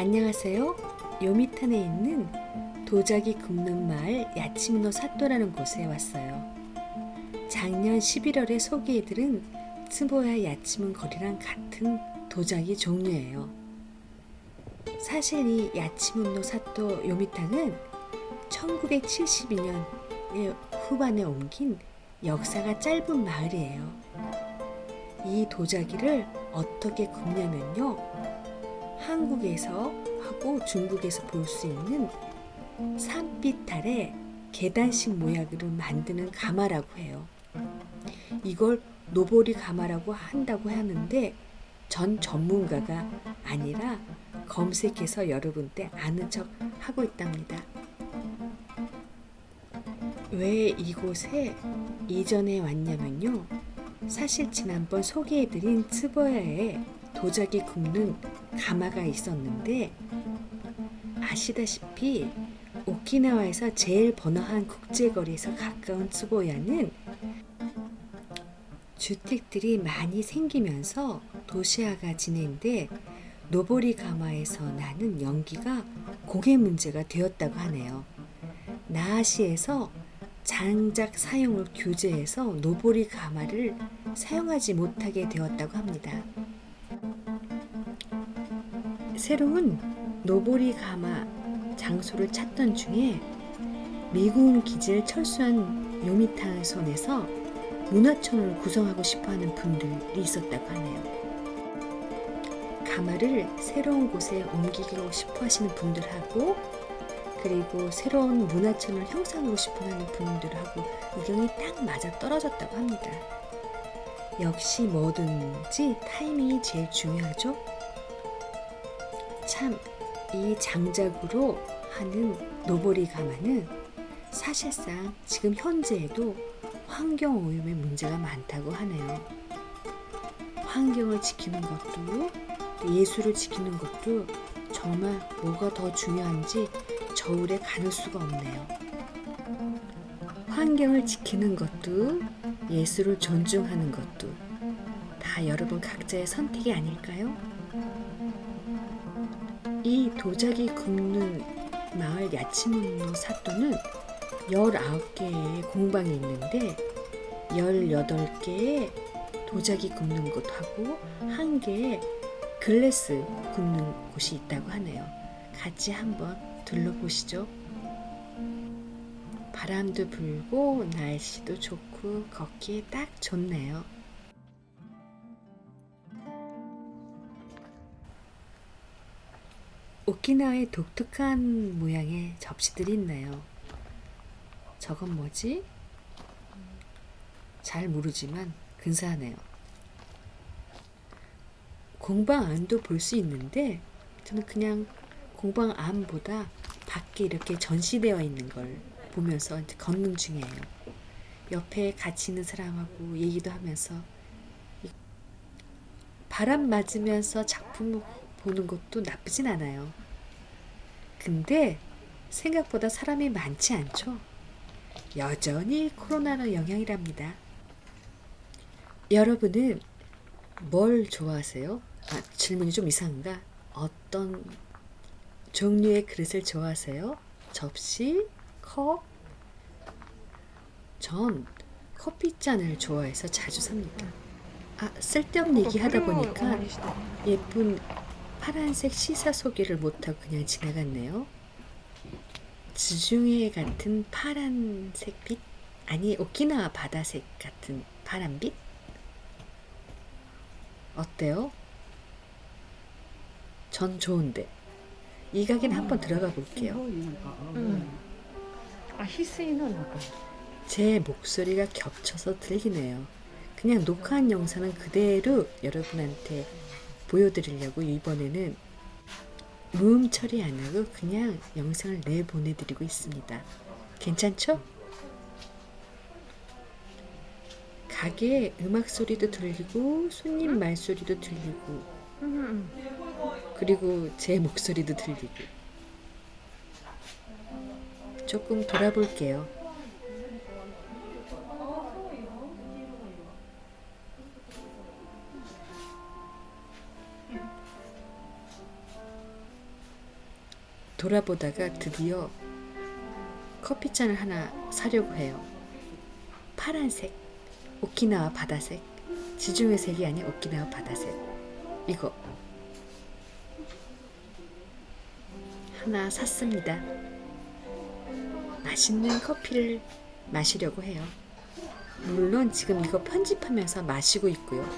안녕하세요. 요미탄에 있는 도자기 굽는 마을 야치문노 사또라는 곳에 왔어요. 작년 11월에 소개해드린 츠보야 야치문 거리랑 같은 도자기 종류예요. 사실 이 야치문노 사또 요미탕은 1972년의 후반에 옮긴 역사가 짧은 마을이에요. 이 도자기를 어떻게 굽냐면요. 한국에서 하고 중국에서 볼 수 있는 아래 계단식 모양으로 만드는 가마라고 해요. 이걸 노보리 가마라고 한다고 하는데 전 전문가가 아니라 검색해서 여러분께 아는 척 하고 있답니다. 왜 이곳에 이전에 왔냐면요. 사실 지난번 소개해드린 츠보야에 도자기 굽는 가마가 있었는데 아시다시피 오키나와에서 제일 번화한 국제거리에서 가까운 츠보야는 주택들이 많이 생기면서 도시화가 진행돼 노보리 가마에서 나는 연기가 공해 문제가 되었다고 하네요. 나아시에서 장작 사용을 규제해서 노보리 가마를 사용하지 못하게 되었다고 합니다. 새로운 노보리 가마 장소를 찾던 중에 미군 기지를 철수한 요미탄 손에서 문화촌을 구성하고 싶어하는 분들이 있었다고 하네요. 가마를 새로운 곳에 옮기고 싶어 하시는 분들하고 그리고 새로운 문화촌을 형성하고 싶어 하는 분들하고 의견이 딱 맞아 떨어졌다고 합니다. 역시 뭐든지 타이밍이 제일 중요하죠. 참, 이 장작으로 하는 노보리 가마는 사실상 지금 현재에도 환경 오염의 문제가 많다고 하네요. 환경을 지키는 것도 예술을 지키는 것도 정말 뭐가 더 중요한지 저울에 가눌 수가 없네요. 환경을 지키는 것도 예술을 존중하는 것도 다 여러분 각자의 선택이 아닐까요? 이 도자기 굽는 마을 야치문노 사또는 19개의 공방이 있는데 18개의 도자기 굽는 곳하고 한 개의 글래스 굽는 곳이 있다고 하네요. 같이 한번 둘러보시죠. 바람도 불고 날씨도 좋고 걷기에 딱 좋네요. 오키나와의 독특한 모양의 접시들이 있네요. 저건 뭐지? 잘 모르지만 근사하네요. 공방 안도 볼 수 있는데 저는 그냥 공방 안보다 밖에 이렇게 전시되어 있는 걸 보면서 걷는 중이에요. 옆에 같이 있는 사람하고 얘기도 하면서 바람 맞으면서 작품 보는 것도 나쁘진 않아요. 근데 생각보다 사람이 많지 않죠. 여전히 코로나의 영향이랍니다. 여러분은 뭘 좋아하세요? 아, 질문이 좀 이상한가? 어떤 종류의 그릇을 좋아하세요? 접시, 컵? 전 커피잔을 좋아해서 자주 삽니다. 아, 쓸데없는 얘기 하다 보니까 예쁜 파란색 시사 소개를 못하고 그냥 지나갔네요. 지중해 같은 파란색 빛? 아니, 오키나와 바다색 같은 파란 빛? 어때요? 전 좋은데. 이 가게는 한번 들어가 볼게요. 아, 제 목소리가 겹쳐서 들리네요. 그냥 녹화한 영상은 그대로 여러분한테 보여드리려고 이번에는 무음 처리 안 하고 그냥 영상을 내 보내드리고 있습니다. 괜찮죠? 가게에 음악 소리도 들리고 손님 말 소리도 들리고 그리고 제 목소리도 들리고 조금 돌아볼게요. 돌아보다가 드디어 커피잔을 하나 사려고 해요. 파란색, 오키나와 바다색, 지중해 색이 아닌 오키나와 바다색. 이거 하나 샀습니다. 맛있는 커피를 마시려고 해요. 물론 지금 이거 편집하면서 마시고 있고요.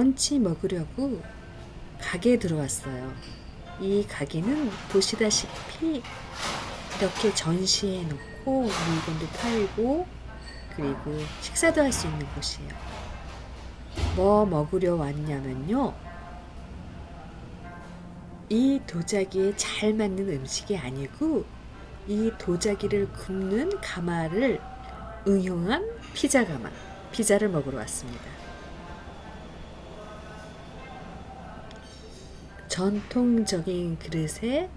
런치 먹으려고 가게에 들어왔어요. 이 가게는 보시다시피 이렇게 전시해 놓고 물건도 팔고 그리고 식사도 할 수 있는 곳이에요. 뭐 먹으려 왔냐면요. 이 도자기에 잘 맞는 음식이 아니고 이 도자기를 굽는 가마를 응용한 피자 가마, 피자를 먹으러 왔습니다. 전통적인 그릇에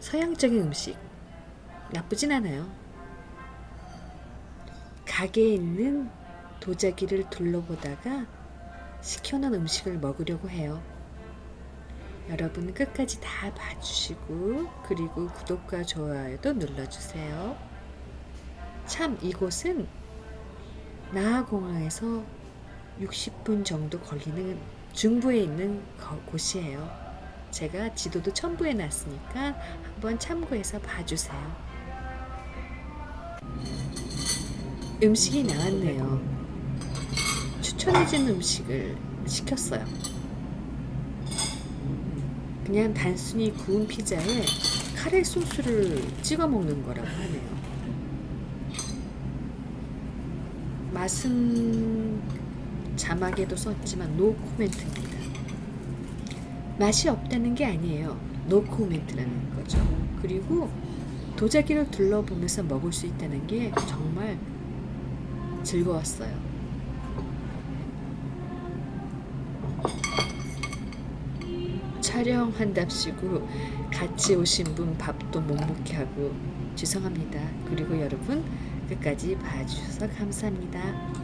서양적인 음식 나쁘진 않아요. 가게에 있는 도자기를 둘러보다가 시켜놓은 음식을 먹으려고 해요. 여러분 끝까지 다 봐주시고 그리고 구독과 좋아요도 눌러주세요. 참 이곳은 나하공항에서 60분 정도 걸리는 중부에 있는 거- 곳이에요. 제가 지도도 첨부해 놨으니까 한번 참고해서 봐주세요. 음식이 나왔네요. 추천해준 음식을 시켰어요. 그냥 단순히 구운 피자에 카레 소스를 찍어 먹는 거라고 하네요. 맛은 자막에도 썼지만 노 코멘트입니다. 맛이 없다는 게 아니에요. 노 코멘트라는 거죠. 그리고 도자기를 둘러보면서 먹을 수 있다는 게 정말 즐거웠어요. 촬영한답시고 같이 오신 분 밥도 못 먹게 하고 죄송합니다. 그리고 여러분 끝까지 봐주셔서 감사합니다.